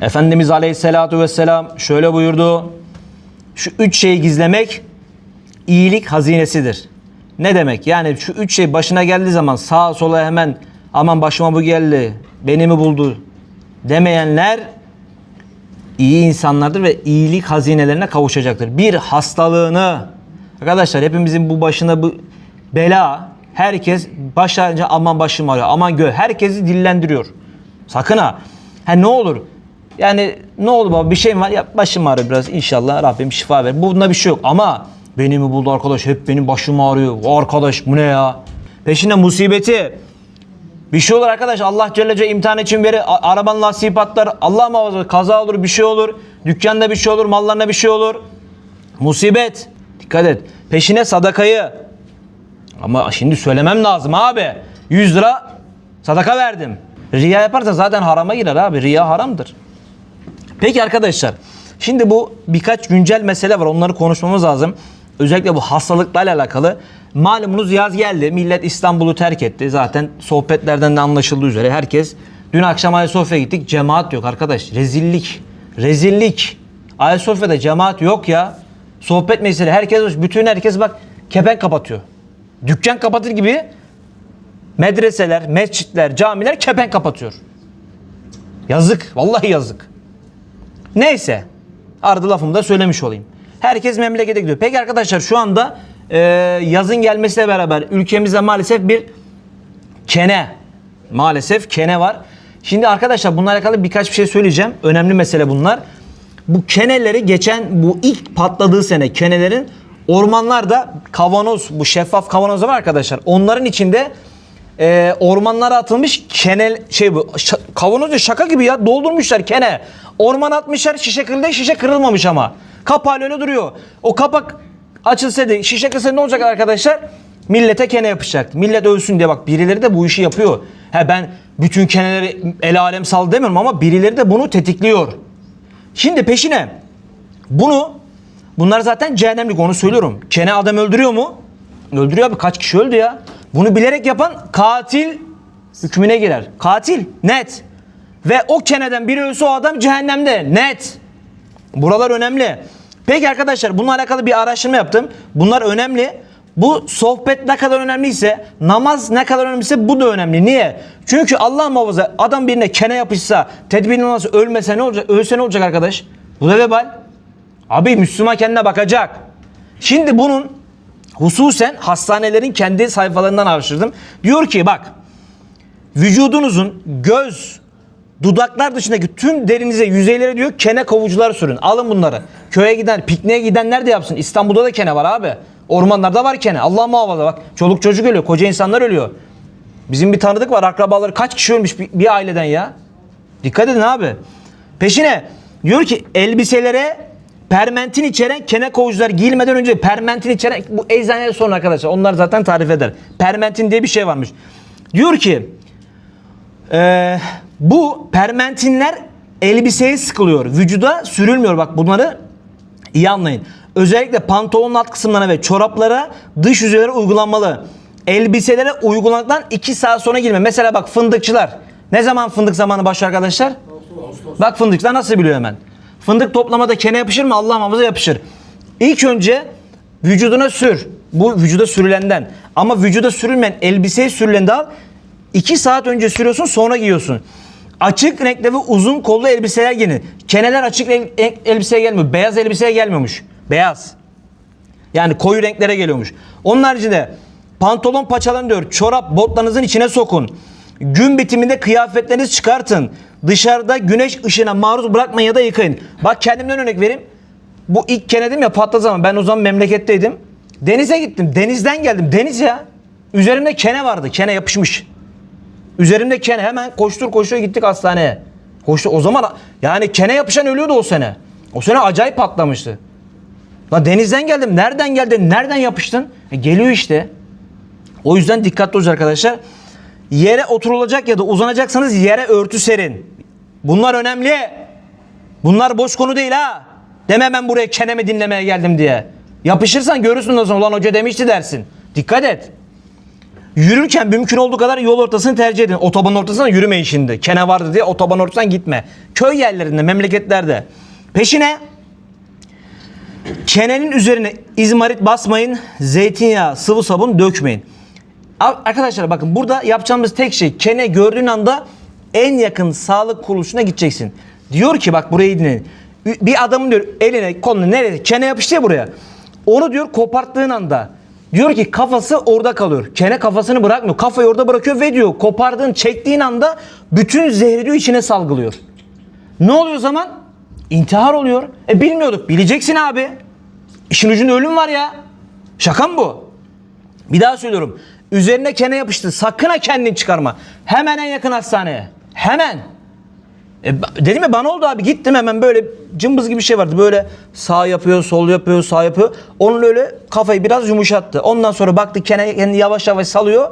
Efendimiz Aleyhisselatü Vesselam şöyle buyurdu. Şu üç şeyi gizlemek iyilik hazinesidir. Ne demek? Yani şu üç şey başına geldiği zaman sağa sola hemen aman başıma bu geldi, beni mi buldu demeyenler iyi insanlardır ve iyilik hazinelerine kavuşacaktır. Bir hastalığını arkadaşlar hepimizin bu başına bu bela herkes başlayınca aman başım ağrıyor aman gö herkesi dillendiriyor. Sakın ha. Ha ne olur yani ne oldu baba bir şeyim var ya başım ağrıyor biraz inşallah Rabbim şifa ver. Bunda bir şey yok ama beni mi buldu arkadaş hep benim başım ağrıyor. Arkadaş bu ne ya? Peşinde musibeti bir şey olur arkadaş Allah Celle Celle imtihan için verir. A- Arabanın lastiği patlar. Allah muhafaza kaza olur bir şey olur. Dükkanda bir şey olur. Mallarına bir şey olur. Musibet. Dikkat et. Peşine sadakayı. Ama şimdi söylemem lazım abi. 100 lira sadaka verdim. Riya yaparsa zaten harama girer abi. Riya haramdır. Peki arkadaşlar. Şimdi bu birkaç güncel mesele var. Onları konuşmamız lazım. Özellikle bu hastalıklarla alakalı. Malumunuz yaz geldi. Millet İstanbul'u terk etti. Zaten sohbetlerden de anlaşıldığı üzere herkes dün akşam Ayasofya'ya gittik. Cemaat yok arkadaş. Rezillik. Rezillik. Ayasofya'da cemaat yok ya. Sohbet mesele. Herkes bütün herkes bak kepenk kapatıyor. Dükkan kapatır gibi medreseler, mescitler, camiler kepenk kapatıyor. Yazık. Vallahi yazık. Neyse. Ardı lafımı da söylemiş olayım. Herkes memlekete gidiyor. Peki arkadaşlar şu anda e, yazın gelmesiyle beraber ülkemizde maalesef bir kene. Maalesef kene var. Şimdi arkadaşlar bunlarla alakalı birkaç bir şey söyleyeceğim. Önemli mesele bunlar. Bu keneleri geçen bu ilk patladığı sene kenelerin ormanlarda kavanoz bu şeffaf kavanoz var arkadaşlar. Onların içinde e, ormanlara atılmış kene şey bu şa- kavanoz da şaka gibi ya doldurmuşlar kene. Orman atmışlar şişe kırıldı şişe kırılmamış ama. Kapağı öyle duruyor. O kapak açılsaydı şişe kırılsaydı ne olacak arkadaşlar? Millete kene yapışacaktı. Millet ölsün diye bak birileri de bu işi yapıyor. He ben bütün keneleri el alem sal demiyorum ama birileri de bunu tetikliyor. Şimdi peşine bunu bunlar zaten cehennemlik onu söylüyorum. Kene adam öldürüyor mu? Öldürüyor abi kaç kişi öldü ya? Bunu bilerek yapan katil hükmüne girer. Katil net. Ve o keneden biri ölse o adam cehennemde net. Buralar önemli. Peki arkadaşlar bununla alakalı bir araştırma yaptım. Bunlar önemli. Bu sohbet ne kadar önemliyse, namaz ne kadar önemliyse bu da önemli. Niye? Çünkü Allah muhafaza adam birine kene yapışsa, tedbirini olmasa ölmese ne olacak? Ölse ne olacak arkadaş? Bu da vebal. Abi Müslüman kendine bakacak. Şimdi bunun hususen hastanelerin kendi sayfalarından araştırdım. Diyor ki bak vücudunuzun göz, dudaklar dışındaki tüm derinize, yüzeylere diyor kene kovucular sürün. Alın bunları. Köye giden, pikniğe gidenler de yapsın. İstanbul'da da kene var abi. Ormanlarda var kene. Allah muhafaza bak. Çoluk çocuk ölüyor, koca insanlar ölüyor. Bizim bir tanıdık var, akrabaları kaç kişi ölmüş bir, bir aileden ya. Dikkat edin abi. Peşine diyor ki elbiselere permentin içeren kene kovucular giyilmeden önce permentin içeren bu eczaneye sorun arkadaşlar. Onlar zaten tarif eder. Permentin diye bir şey varmış. Diyor ki ee, bu permentinler elbiseye sıkılıyor. Vücuda sürülmüyor. Bak bunları iyi anlayın. Özellikle pantolonun alt kısımlarına ve çoraplara dış yüzeylere uygulanmalı. Elbiselere uyguladıktan 2 saat sonra girme. Mesela bak fındıkçılar. Ne zaman fındık zamanı başlıyor arkadaşlar? Bak fındıkçılar nasıl biliyor hemen. Fındık toplamada kene yapışır mı? Allah muhafaza yapışır. İlk önce vücuduna sür. Bu vücuda sürülenden. Ama vücuda sürülmeyen elbiseye sürüleni de al. 2 saat önce sürüyorsun sonra giyiyorsun. Açık renkli ve uzun kollu elbiseler giyin. Keneler açık renk elbiseye gelmiyor. Beyaz elbiseye gelmiyormuş. Beyaz. Yani koyu renklere geliyormuş. Onun haricinde pantolon paçalarını diyor çorap botlarınızın içine sokun. Gün bitiminde kıyafetlerinizi çıkartın. Dışarıda güneş ışığına maruz bırakmayın ya da yıkayın. Bak kendimden örnek vereyim. Bu ilk kenedim ya patladı zaman ben o zaman memleketteydim. Denize gittim. Denizden geldim. Deniz ya. Üzerimde kene vardı. Kene yapışmış. Üzerimde kene hemen koştur koştur gittik hastaneye. Koştu o zaman yani kene yapışan ölüyordu o sene. O sene acayip patlamıştı. Lan denizden geldim. Nereden geldin? Nereden yapıştın? E, geliyor işte. O yüzden dikkatli olacağız arkadaşlar. Yere oturulacak ya da uzanacaksanız yere örtü serin. Bunlar önemli. Bunlar boş konu değil ha. Deme ben buraya kenemi dinlemeye geldim diye. Yapışırsan görürsün zaman ulan hoca demişti dersin. Dikkat et. Yürürken mümkün olduğu kadar yol ortasını tercih edin. Otoban ortasına yürümeyin şimdi. Kene vardı diye otoban ortasından gitme. Köy yerlerinde, memleketlerde. Peşine Kenenin üzerine izmarit basmayın, zeytinyağı, sıvı sabun dökmeyin. Ar- Arkadaşlar bakın burada yapacağımız tek şey kene gördüğün anda en yakın sağlık kuruluşuna gideceksin. Diyor ki bak burayı dinleyin. Bir adamın diyor eline kolunu nereye kene yapıştı ya buraya. Onu diyor koparttığın anda diyor ki kafası orada kalıyor. Kene kafasını bırakmıyor. Kafayı orada bırakıyor ve diyor kopardığın çektiğin anda bütün zehri diyor içine salgılıyor. Ne oluyor o zaman? İntihar oluyor. E bilmiyorduk. Bileceksin abi. İşin ucunda ölüm var ya. Şaka mı bu? Bir daha söylüyorum. Üzerine kene yapıştı. Sakın ha kendini çıkarma. Hemen en yakın hastaneye. Hemen. E, dedim ya bana oldu abi. Gittim hemen böyle cımbız gibi bir şey vardı. Böyle sağ yapıyor, sol yapıyor, sağ yapıyor. Onun öyle kafayı biraz yumuşattı. Ondan sonra baktı kene kendini yavaş yavaş salıyor.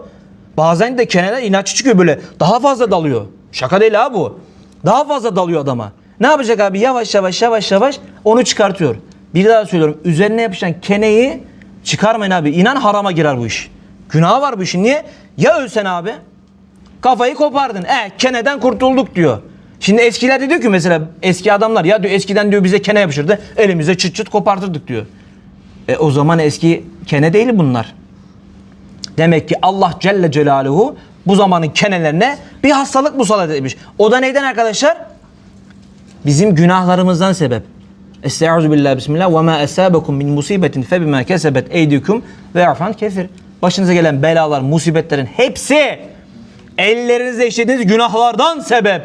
Bazen de keneler inatçı çıkıyor böyle. Daha fazla dalıyor. Şaka değil ha bu. Daha fazla dalıyor adama. Ne yapacak abi? Yavaş yavaş yavaş yavaş onu çıkartıyor. Bir daha söylüyorum. Üzerine yapışan keneyi çıkarmayın abi. İnan harama girer bu iş. Günah var bu işin. Niye? Ya ölsen abi? Kafayı kopardın. E keneden kurtulduk diyor. Şimdi eskilerde diyor ki mesela eski adamlar ya diyor eskiden diyor bize kene yapışırdı. Elimize çıt çıt kopartırdık diyor. E o zaman eski kene değil bunlar. Demek ki Allah Celle Celaluhu bu zamanın kenelerine bir hastalık musallat etmiş. O da neyden arkadaşlar? Bizim günahlarımızdan sebep. Estaizu billahi bismillah ve ma esabekum min musibetin fe bima kesebet eydikum ve afan kefir. Başınıza gelen belalar, musibetlerin hepsi ellerinizle işlediğiniz günahlardan sebep.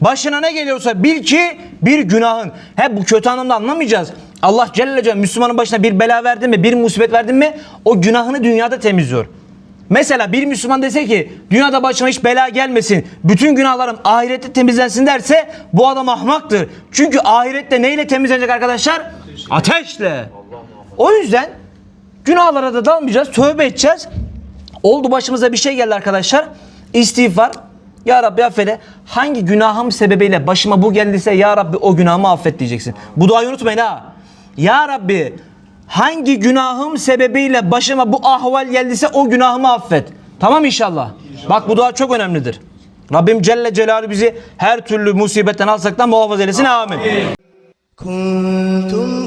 Başına ne geliyorsa bil ki bir günahın. He bu kötü anlamda anlamayacağız. Allah Celle Celaluhu Müslümanın başına bir bela verdi mi, bir musibet verdi mi o günahını dünyada temizliyor. Mesela bir Müslüman dese ki dünyada başıma hiç bela gelmesin, bütün günahlarım ahirette temizlensin derse bu adam ahmaktır. Çünkü ahirette neyle temizlenecek arkadaşlar? Ateşle. O yüzden Günahlara da dalmayacağız. Tövbe edeceğiz. Oldu başımıza bir şey geldi arkadaşlar. İstiğfar. Ya Rabbi affede. Hangi günahım sebebiyle başıma bu geldiyse Ya Rabbi o günahımı affet diyeceksin. Bu duayı unutmayın ha. Ya Rabbi hangi günahım sebebiyle başıma bu ahval geldiyse o günahımı affet. Tamam inşallah. inşallah. Bak bu dua çok önemlidir. Rabbim Celle Celaluhu bizi her türlü musibetten alsaktan muhafaza eylesin. Amin. Kuntum